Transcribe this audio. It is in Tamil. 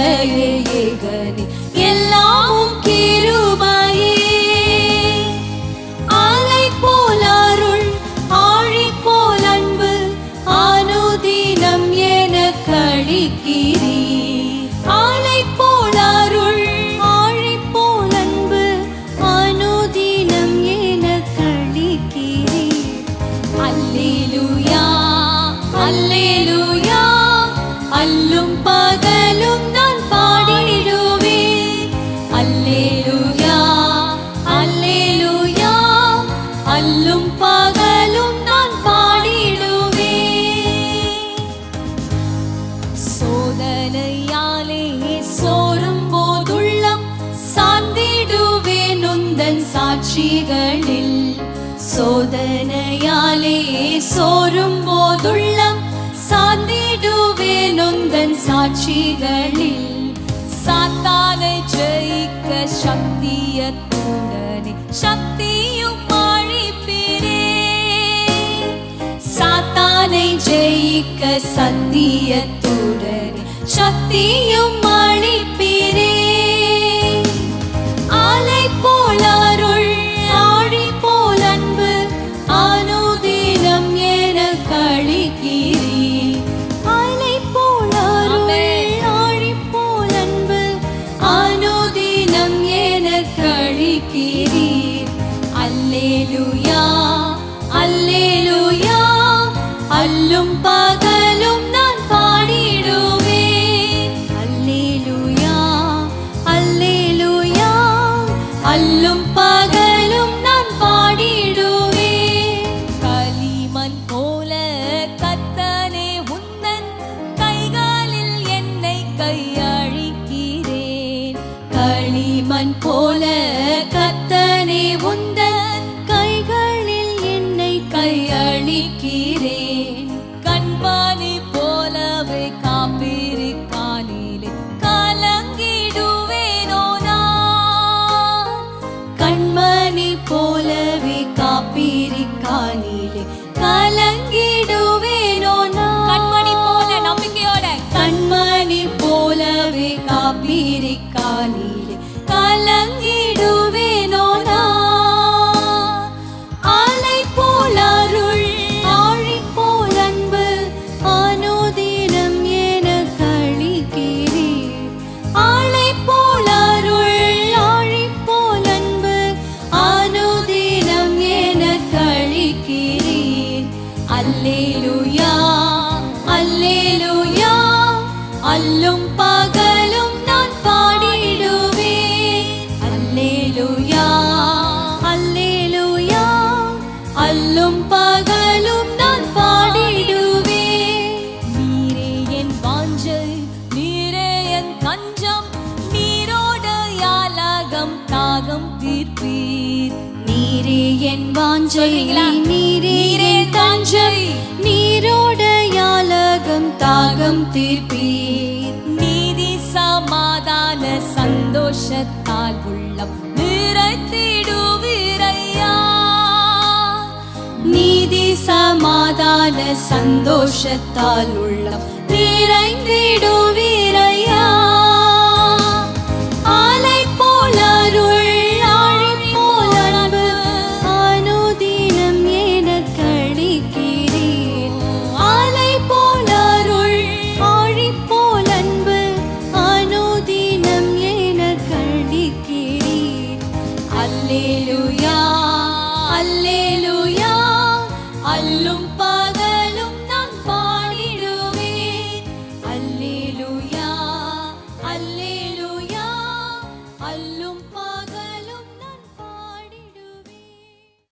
நன்மையும் ஏகனே. எல்லாமும் கிருபையே. ஆலை போல் அருள் ஆழி போல் அன்பு என அல்லும் பகலும் நான் பாடிடுவே. சோதனையாலே சோரும் போதுள்ளம் சார்ந்திடுவேன் உந்தன் சாட்சிகளில். சோதனையாலே சோரும் போதுள்ளம் சார்ந்திடுவேன் உந்தன் சாட்சிகளில். சாத்தானை ஜெயிக்க சக்தியத்துடனே சக்தியும் அழிப்பிரே ஜெயிக்க சத்தியத்துடனே சக்தியும் அழிப்பிரே ஆலை போல் அருள் ஆழி போல் அன்பு அனுதினம் என கழிக்கிறீர். ஆலை போல் அருள் ஆழி போல் அன்பு அனுதினம் என கழிக்கிறீர். அல்லும் பகலும் நான் பாடிடுவேன் அல்லேலூயா அல்லேலூயா அல்லும் பகலும் நான் பாடிடுவேன் களிமண் போல கத்தனே உந்தன் கைகளில் என்னை கையழிக்கிறேன் களிமண் போல கத்தனே உந்தன் கண்மணி போலவே காப்பிரிக்கானிலே கலங்கிடுவேனோ நான். கண்மணி போல நம்பிக்கையோட. கண்மணி போலவே காப்பிரிக்கானிலே கலங்கிடுவேனோ அல்லும் பகலும் நான் பாடிடுவேன். அல்லேலூயா அல்லேலூயா. அல்லும் பகலும் நான் பாடிடுவேன். நீரே என் வாஞ்சை நீரே என் தஞ்சம். நீரோட யாலகம் தாகம் தீர்ப்பீர். நீரே என் வாஞ்சை நீரே தஞ்சை. நீரோட யாலகம் தாகம் தீர்ப்பீர். சமாதான சந்தோஷத்தால் உள்ளம் நிறைத்திடுவீரையா? நீதி சமாதான சந்தோஷத்தால் உள்ளம் நிறைந்திடுவீர் என கழிக்கிறீர் அல்லேலூயா அல்லே